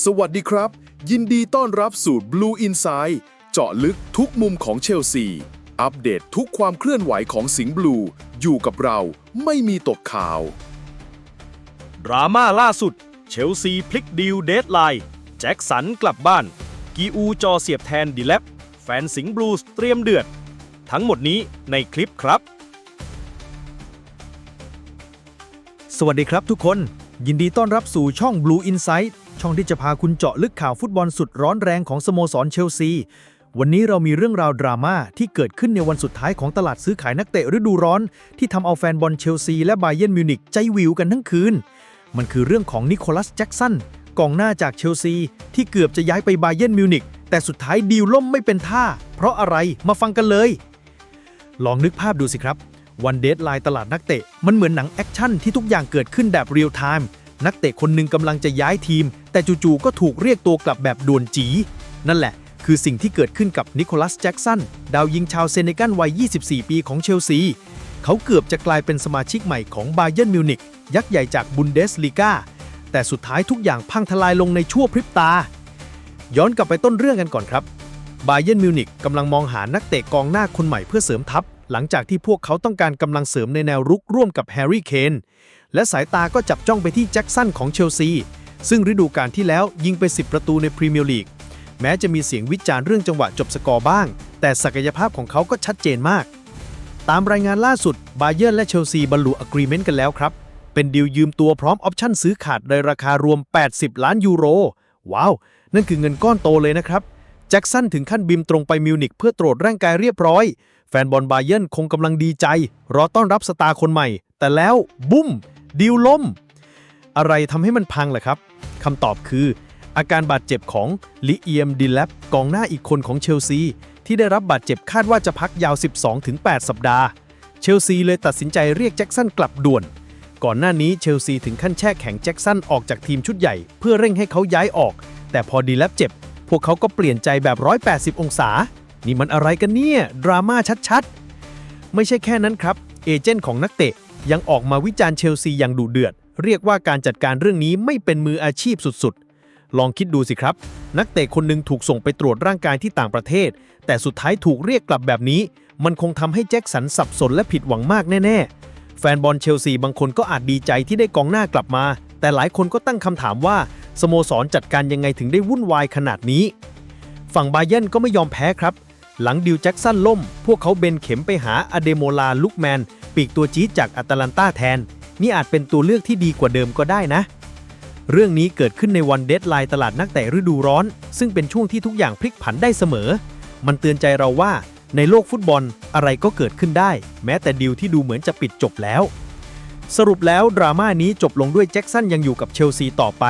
สวัสดีครับ ยินดีต้อนรับสู่ Blue Inside เจาะลึกทุกมุมของเชลซี อัปเดตทุกความเคลื่อนไหวของสิงห์บลู อยู่กับเราไม่มีตกข่าว ดราม่าล่าสุด เชลซีพลิกดีลเดดไลน์แจ็คสันกลับบ้าน กีอูจอเสียบแทนดีแลบแฟนสิงห์บลูสเตรียมเดือด ทั้งหมดนี้ในคลิปครับ สวัสดีครับทุกคน ยินดีต้อนรับสู่ช่อง Blue Insight ช่องที่จะพาคุณเจาะลึกข่าวฟุตบอลสุดร้อนแรงของสโมสรเชลซี วันนี้เรามีเรื่องราวดราม่าที่เกิดขึ้นในวันสุดท้ายของตลาดซื้อขายนักเตะฤดูร้อน ที่ทำเอาแฟนบอลเชลซีและไบเยนมิวนิกใจวิวกันทั้งคืน มันคือเรื่องของนิโคลัสแจ็กสันกองหน้าจากเชลซี ที่เกือบจะย้ายไปไบเยนมิวนิกแต่สุดท้ายดีลล่มไม่เป็นท่า เพราะอะไรมาฟังกันเลย ลองนึกภาพดูสิครับ วันเดทไลน์ตลาดนักเตะ มันเหมือนหนังแอคชั่นที่ทุกอย่างเกิดขึ้นแบบเรียลไทม์ นักเตะคนหนึ่งกำลังจะย้ายทีม แต่จู่ๆก็ถูกเรียกตัวกลับแบบด่วนจี นั่นแหละ คือสิ่งที่เกิดขึ้นกับนิโคลัสแจ็กสันดาวยิงชาวเซเนกัลวัย 24 ปีของเชลซี เขาเกือบจะกลายเป็นสมาชิกใหม่ของบาเยิร์นมิวนิกยักษ์ใหญ่จากบุนเดสลีกาแต่สุดท้ายทุกอย่างพังทลายลงในชั่วพริบตา ย้อนกลับไปต้นเรื่องกันก่อนครับบาเยิร์นมิวนิกกำลังมองหานักเตะกองหน้าคนใหม่เพื่อเสริมทัพ หลังจากที่พวกเขาต้องการกำลังเสริมในแนวรุกร่วมกับแฮร์รี่เคน และสายตาก็จับจ้องไปที่แจ็คสันของเชลซี ซึ่งฤดูกาลที่แล้วยิงไป 10 ประตูในพรีเมียร์ลีก แม้จะมีเสียงวิจารณ์เรื่องจังหวะจบสกอร์บ้าง แต่ศักยภาพของเขาก็ชัดเจนมาก ตามรายงานล่าสุด บาเยิร์และเชลซีบรรลุอะกรีเมนต์กันแล้วครับ เป็นดีลยืมตัวพร้อมออปชั่นซื้อขาดในราคารวม 80 ล้านยูโร ว้าว นั่นคือเงินก้อนโตเลยนะครับ แจ็คสันถึงขั้นบินตรงไปมิวนิกเพื่อตรวจร่างกายเรียบร้อย แฟนบอลบาเยิร์คงกำลังดีใจ รอต้อนรับสตาร์คนใหม่ แต่แล้วบุ้ม ดีลล่ม อะไรทำให้มันพังล่ะครับคำตอบคือ อาการบาดเจ็บของลิเอียมดิแลบกองหน้าอีกคนของเชลซี ที่ได้รับบาดเจ็บคาดว่าจะพักยาว 12-8 สัปดาห์ เชลซีเลยตัดสินใจเรียกแจ็คสันกลับด่วน ก่อนหน้านี้เชลซีถึงขั้นแช่แข็งแจ็คสันออกจากทีมชุดใหญ่ เพื่อเร่งให้เขาย้ายออก แต่พอดีแลบเจ็บ พวกเขาก็เปลี่ยนใจแบบ 180 องศา นี่มันอะไรกันเนี่ยดราม่าชัดๆไม่ใช่แค่นั้นครับ เอเจนต์ของนักเตะ ยังออกมาวิจารณ์เชลซีอย่างดุเดือด เรียกว่าการจัดการเรื่องนี้ไม่เป็นมืออาชีพสุดๆ ลองคิดดูสิครับ นักเตะคนหนึ่งถูกส่งไปตรวจร่างกายที่ต่างประเทศ แต่สุดท้ายถูกเรียกกลับแบบนี้ มันคงทำให้แจ็คสันสับสนและผิดหวังมากแน่ๆ แฟนบอลเชลซีบางคนก็อาจดีใจที่ได้กองหน้ากลับมา แต่หลายคนก็ตั้งคำถามว่าสโมสรจัดการยังไงถึงได้วุ่นวายขนาดนี้ ฝั่งบาเยิร์นก็ไม่ยอมแพ้ครับ หลังดิวแจ็คสันล่ม พวกเขาเบนเข็มไปหาอเดโมลาลุกแมน ปีกตัวจี๊ดจากอัตแลนตาแทน นี่อาจเป็นตัวเลือกที่ดีกว่าเดิมก็ได้นะ เรื่องนี้เกิดขึ้นในวันเดดไลน์ตลาดนักเตะฤดูร้อน ซึ่งเป็นช่วงที่ทุกอย่างพลิกผันได้เสมอ มันเตือนใจเราว่าในโลกฟุตบอลอะไรก็เกิดขึ้นได้ แม้แต่ดิวที่ดูเหมือนจะปิดจบแล้ว สรุปแล้วดราม่านี้จบลงด้วยแจ็คสันยังอยู่กับเชลซีต่อไป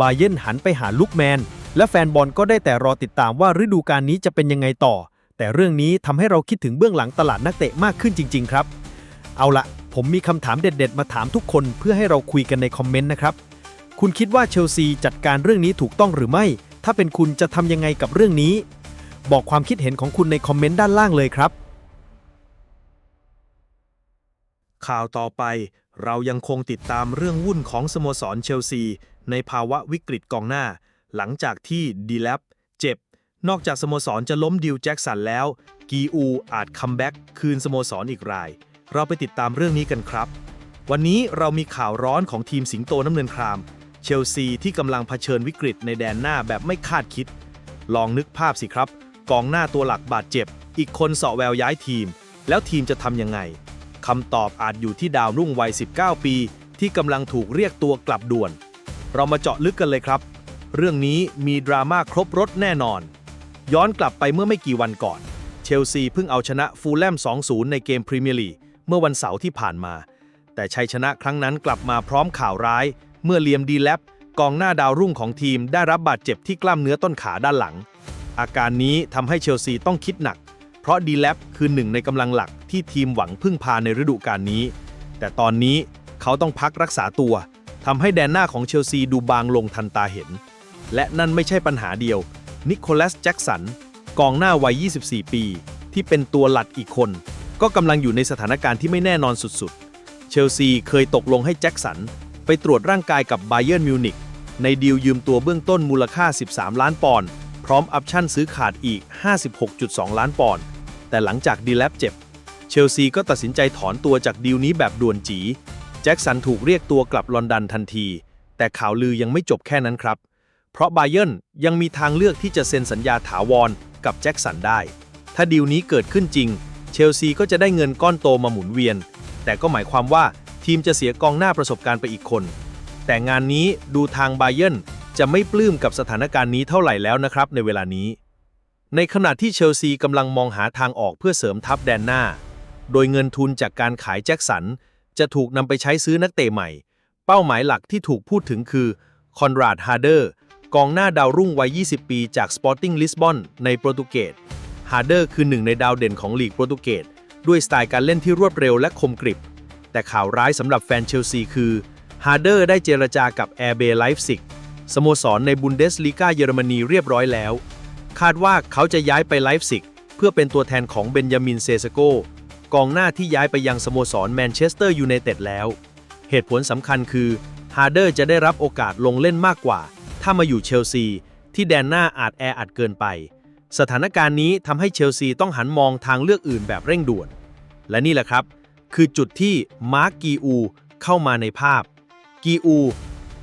บาเยนหันไปหาลุกแมน และแฟนบอลก็ได้แต่รอติดตามว่าฤดูกาลนี้จะเป็นยังไงต่อ แต่เรื่องนี้ทำให้เราคิดถึงเบื้องหลังตลาดนักเตะมากขึ้นจริง ๆ ครับ เอาละผมมีคำถามเด็ด ๆ มาถามทุกคนเพื่อให้เราคุยกันในคอมเมนต์นะครับ คุณคิดว่าเชลซีจัดการเรื่องนี้ถูกต้องหรือไม่ ถ้าเป็นคุณจะทำยังไงกับเรื่องนี้ บอกความคิดเห็นของคุณในคอมเมนต์ด้านล่างเลยครับ ข่าวต่อไปเรายังคงติดตามเรื่องวุ่นของสโมสรเชลซี ในภาวะวิกฤตกองหน้า หลังจากที่ดีแลบเจ็บ นอกจากสโมสรจะล้มดิวแจ็คสันแล้ว กีอูอาจคัมแบ็กคืนสโมสรอีกราย เราไปติดตามเรื่องนี้กันครับ วันนี้เรามีข่าวร้อนของทีมสิงโตน้ำเงินคราม เชลซีที่กำลังเผชิญวิกฤตในแดนหน้าแบบไม่คาดคิด ลองนึกภาพสิครับ กองหน้าตัวหลักบาดเจ็บ อีกคนเสาะแววย้ายทีม แล้วทีมจะทำยังไงคำตอบอาจอยู่ที่ดาวรุ่งวัย 19 ปี ที่กำลังถูกเรียกตัวกลับด่วน เรามาเจาะลึกกันเลยครับ เรื่องนี้มีดราม่าครบรถแน่นอน ย้อนกลับไปเมื่อไม่กี่วันก่อน เชลซีเพิ่งเอาชนะฟูลแลม 2-0 ในเกมพรีเมียร์ลีก เมื่อวันเสาร์ที่ผ่านมา แต่ชัยชนะครั้งนั้นกลับมาพร้อมข่าวร้าย เมื่อเลียมดีแลบกองหน้าดาวรุ่งของทีมได้รับบาดเจ็บที่กล้ามเนื้อต้นขาด้านหลัง อาการนี้ทำให้เชลซีต้องคิดหนัก เพราะดีแลบคือหนึ่งในกำลังหลักที่ทีมหวังพึ่งพาในฤดูกาลนี้ แต่ตอนนี้เขาต้องพักรักษาตัวทำให้แดนหน้าของเชลซีดูบางลงทันตาเห็น และนั่นไม่ใช่ปัญหาเดียว นิโคลัสแจ็กสัน กองหน้าวัย 24 ปี ที่เป็นตัวหลัดอีกคน ก็กำลังอยู่ในสถานการณ์ที่ไม่แน่นอนสุดๆ เชลซีเคยตกลงให้แจ็คสัน ไปตรวจร่างกายกับไบเยิร์มิวนิกในดีลยืมตัวเบื้องต้นมูลค่า 13 ล้านปอนด์พร้อมออปชั่นซื้อขาดอีก 56.2 ล้านปอนด์แต่หลังจากดีแลปเจ็บ เชลซีก็ตัดสินใจถอนตัวจากดีลนี้แบบด่วนจีแจ็คสันถูกเรียกตัวกลับลอนดอนทันที แต่ข่าวลือยังไม่จบแค่นั้นครับ เพราะไบเยร์ยังมีทางเลือกที่จะเซ็นสัญญาถาวรกับแจ็คสันได้ ถ้าดีลนี้เกิดขึ้นจริง เชลซีก็จะได้เงินก้อนโตมาหมุนเวียน แต่ก็หมายความว่าทีมจะเสียกองหน้าประสบการณ์ไปอีกคน แต่งานนี้ดูทางไบเยนจะไม่ปลื้มกับสถานการณ์นี้เท่าไหร่แล้วนะครับในเวลานี้ ในขณะที่เชลซีกำลังมองหาทางออกเพื่อเสริมทัพแดนหน้า โดยเงินทุนจากการขายแจ็คสัน จะถูกนำไปใช้ซื้อนักเตะใหม่ เป้าหมายหลักที่ถูกพูดถึงคือคอนราดฮาร์เดอร์กองหน้าดาวรุ่งวัย 20 ปีจาก Sporting Lisbon ในโปรตุเกสาร์เดอร์คือหนึ่งในดาวเด่นของลีกโปรตุเกสด้วยสไตล์การเล่นที่รวดเร็วและคมกริบ แต่ข่าวร้ายสำหรับแฟนเชลซีคือฮาร์เดอร์ได้เจรจากับแอร์เบไลฟ์ซิกสโมสรในบุนเดสลีกาเยอรมนีเรียบร้อยแล้ว คาดว่าเขาจะย้ายไปไลฟ์ซิกเพื่อเป็นตัวแทนของเบนยามินเซซโกกองหน้าที่ย้ายไปยังสโมสรแมนเชสเตอร์ยูไนเต็ดแล้ว เหตุผลสำคัญคือฮาร์เดอร์จะได้รับโอกาสลงเล่นมากกว่า ถ้ามาอยู่เชลซี ที่แดนหน้าอาจแออัดเกินไป สถานการณ์นี้ทำให้เชลซีต้องหันมองทางเลือกอื่นแบบเร่งด่วน และนี่แหละครับ คือจุดที่มาร์กกีอูเข้ามาในภาพ กีอู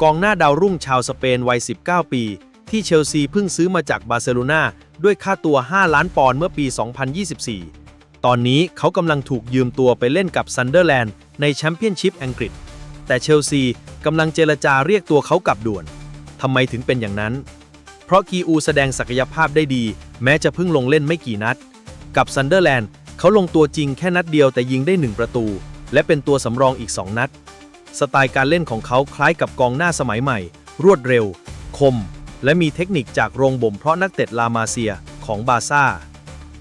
กองหน้าดาวรุ่งชาวสเปนวัย 19 ปี ที่เชลซีเพิ่งซื้อมาจากบาร์เซโลนาด้วยค่าตัว 5 ล้านปอนด์เมื่อปี 2024 ตอนนี้เขากำลังถูกยืมตัวไปเล่นกับซันเดอร์แลนด์ในแชมเปี้ยนชิพอังกฤษ แต่เชลซีกำลังเจรจาเรียกตัวเขากลับด่วนทำไมถึงเป็นอย่างนั้น เพราะกีอูแสดงศักยภาพได้ดี แม้จะเพิ่งลงเล่นไม่กี่นัด กับซันเดอร์แลนด์เขาลงตัวจริงแค่นัดเดียวแต่ยิงได้ 1 ประตู และเป็นตัวสำรองอีก 2 นัด สไตล์การเล่นของเขาคล้ายกับกองหน้าสมัยใหม่ รวดเร็ว คม และมีเทคนิคจากโรงบ่มเพาะนักเตะลามาเซียของบาซ่า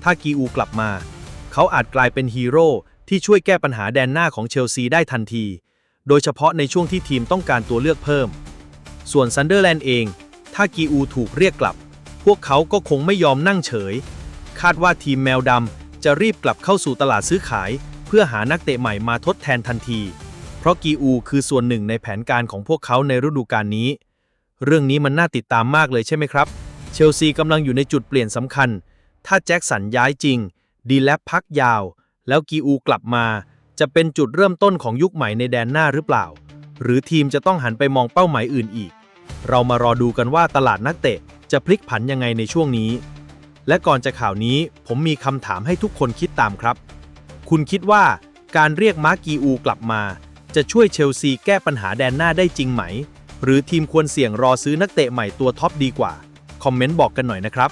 ถ้ากีอูกลับมา เขาอาจกลายเป็นฮีโร่ที่ช่วยแก้ปัญหาแดนหน้าของเชลซีได้ทันที โดยเฉพาะในช่วงที่ทีมต้องการตัวเลือกเพิ่ม ส่วนซันเดอร์แลนด์เอง ถ้ากีอูถูกเรียกกลับ พวกเขาก็คงไม่ยอมนั่งเฉย คาดว่าทีมแมวดำจะรีบกลับเข้าสู่ตลาดซื้อขาย เพื่อหานักเตะใหม่มาทดแทนทันที เพราะกีอูคือส่วนหนึ่งในแผนการของพวกเขาในฤดูกาลนี้ เรื่องนี้มันน่าติดตามมากเลยใช่ไหมครับ เชลซีกำลังอยู่ในจุดเปลี่ยนสำคัญ ถ้าแจ็คสันย้ายจริง ดีแลปพักยาว แล้วกีอูกลับมา จะเป็นจุดเริ่มต้นของยุคใหม่ในแดนหน้าหรือเปล่า หรือทีมจะต้องหันไปมองเป้าหมายอื่นอีก เรามารอดูกันว่าตลาดนักเตะ จะพลิกผันยังไงในช่วงนี้ และก่อนจะข่าวนี้ผมมีคำถามให้ทุกคนคิดตามครับ คุณคิดว่าการเรียกมาร์กีอูกลับมา จะช่วยเชลซีแก้ปัญหาแดนหน้าได้จริงไหม หรือทีมควรเสี่ยงรอซื้อนักเตะใหม่ตัวท็อปดีกว่า คอมเมนต์บอกกันหน่อยนะครับ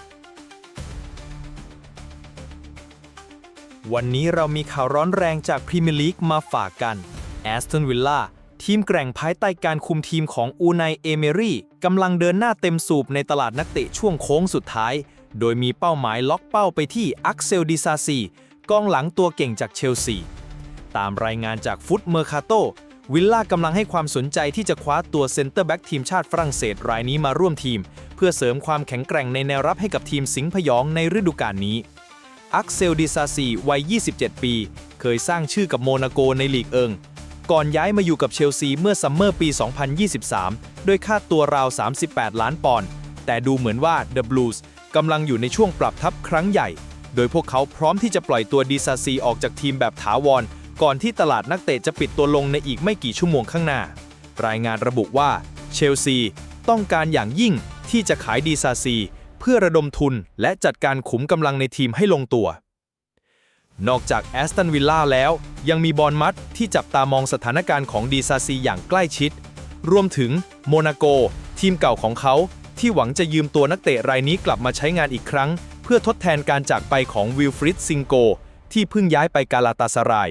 วันนี้เรามีข่าวร้อนแรงจากพรีเมียร์ลีกมาฝากกันแอสตันวิลล่าทีมแกร่งภายใต้การคุมทีมของอูไนเอเมรี่ กำลังเดินหน้าเต็มสูบในตลาดนักเตะช่วงโค้งสุดท้าย โดยมีเป้าหมายล็อกเป้าไปที่อักเซลดิซาซีกองหลังตัวเก่งจากเชลซี ตามรายงานจากฟุตเมอร์คาโตวิลล่ากำลังให้ความสนใจที่จะคว้าตัวเซนเตอร์แบ็กทีมชาติฝรั่งเศสรายนี้มาร่วมทีม เพื่อเสริมความแข็งแกร่งในแนวรับให้กับทีมสิงห์พยองในฤดูกาลนี้ อักเซลดิซาซีวัย 27 ปี เคยสร้างชื่อกับโมนาโกในลีกเอิง ก่อนย้ายมาอยู่กับเชลซีเมื่อซัมเมอร์ปี 2023 ด้วยค่าตัวราว 38 ล้านปอนด์ แต่ดูเหมือนว่า The Blues กำลังอยู่ในช่วงปรับทัพครั้งใหญ่ โดยพวกเขาพร้อมที่จะปล่อยตัวดิซาซีออกจากทีมแบบถาวร ก่อนที่ตลาดนักเตะจะปิดตัวลงในอีกไม่กี่ชั่วโมงข้างหน้า รายงานระบุว่าเชลซีต้องการอย่างยิ่งที่จะขายดีซาซี เพื่อระดมทุนและจัดการขุมกำลังในทีมให้ลงตัว นอกจากแอสตันวิลล่าแล้ว ยังมีบอลมัดที่จับตามองสถานการณ์ของดีซาซีอย่างใกล้ชิด รวมถึงโมนาโก ทีมเก่าของเขา ที่หวังจะยืมตัวนักเตะรายนี้กลับมาใช้งานอีกครั้ง เพื่อทดแทนการจากไปของวิลฟริดซิงโก ที่เพิ่งย้ายไปกาลาตาสราย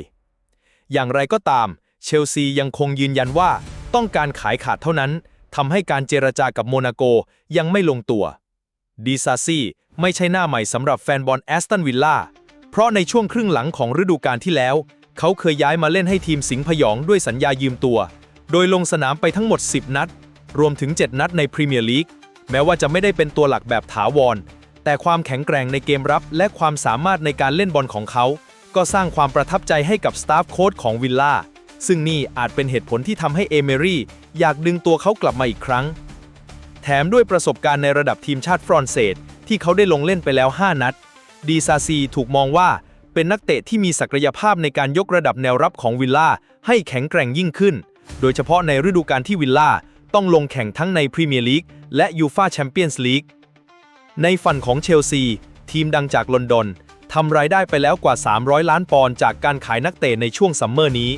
อย่างไรก็ตาม เชลซียังคงยืนยันว่าต้องการขายขาดเท่านั้นทำให้การเจรจากับโมนาโกยังไม่ลงตัวดีซาซีไม่ใช่หน้าใหม่สำหรับแฟนบอลแอสตันวิลล่า ราะในช่วงครึ่งหลังของฤดูกาลที่แล้ว เขาเคยย้ายมาเล่นให้ทีมสิงห์พยองด้วยสัญญายืมตัว โดยลงสนามไปทั้งหมด 10 นัด รวมถึง 7 นัดในพรีเมียร์ลีกแม้ว่าจะไม่ได้เป็นตัวหลักแบบถาวร แต่ความแข็งแกร่งในเกมรับ และความสามารถในการเล่นบอลของเขา ก็สร้างความประทับใจให้กับสตาฟโค้ชของวิลล่าซึ่งนี่อาจเป็นเหตุผลที่ทำให้เอเมรี่อยากดึงตัวเขากลับมาอีกครั้ง แถมด้วยประสบการณ์ในระดับทีมชาติฝรั่งเศส ที่เขาได้ลงเล่นไปแล้ว 5 นัด ดีซาซีถูกมองว่าเป็นนักเตะที่มีศักยภาพในการยกระดับแนวรับของวิลล่าให้แข็งแกร่งยิ่งขึ้น โดยเฉพาะในฤดูกาลที่วิลล่าต้องลงแข่งทั้งในพรีเมียร์ลีกและยูฟาแชมเปี้ยนส์ลีก ในฝันของเชลซี ทีมดังจากลอนดอนทำรายได้ไปแล้วกว่า 300 ล้านปอนด์จากการขายนักเตะในช่วงซัมเมอร์นี้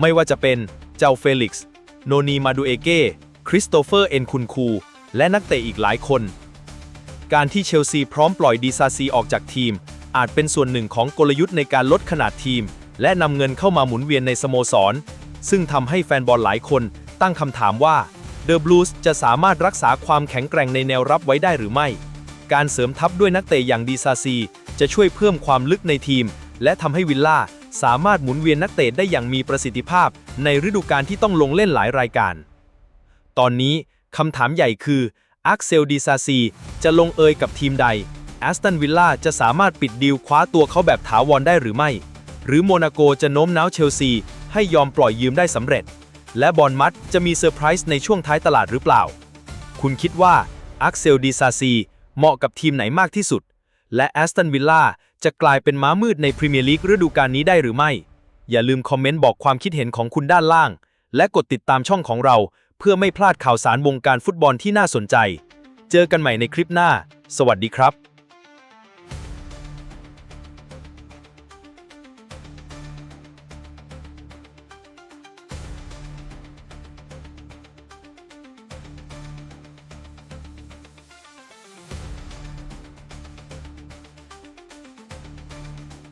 ไม่ว่าจะเป็นเจ้าเฟลิกซ์ โนนีมาดูเอเก้ คริสโตเฟอร์ เอ็นคุนคู และนักเตะอีกหลายคน การที่เชลซีพร้อมปล่อยดีซาซีออกจากทีม อาจเป็นส่วนหนึ่งของกลยุทธ์ในการลดขนาดทีม และนำเงินเข้ามาหมุนเวียนในสโมสร ซึ่งทำให้แฟนบอลหลายคนตั้งคำถามว่าเดอะบลูส์จะสามารถรักษาความแข็งแกร่งในแนวรับไว้ได้หรือไม่ การเสริมทัพด้วยนักเตะอย่างดีซาซี จะช่วยเพิ่มความลึกในทีม และทำให้วิลล่าสามารถหมุนเวียนนักเตะได้อย่างมีประสิทธิภาพ ในฤดูกาลที่ต้องลงเล่นหลายรายการ ตอนนี้คำถามใหญ่คือ อาร์เซลดีซาซี จะลงเอยกับทีมใดแอสตันวิลล่าจะสามารถปิดดีลคว้าตัวเขาแบบถาวรได้หรือไม่ หรือโมนาโกจะโน้มน้าวเชลซี ให้ยอมปล่อยยืมได้สำเร็จ และบอลมัดจะมีเซอร์ไพรส์ในช่วงท้ายตลาดหรือเปล่า คุณคิดว่าอาร์เซลดีซาซีเหมาะกับทีมไหนมากที่สุด และแอสตันวิลล่าจะกลายเป็นม้ามืดในพรีเมียร์ลีกฤดูกาลนี้ได้หรือไม่ อย่าลืมคอมเมนต์บอกความคิดเห็นของคุณด้านล่าง และกดติดตามช่องของเรา เพื่อไม่พลาดข่าวสารวงการฟุตบอลที่น่าสนใจ เจอกันใหม่ในคลิปหน้า สวัสดีครับ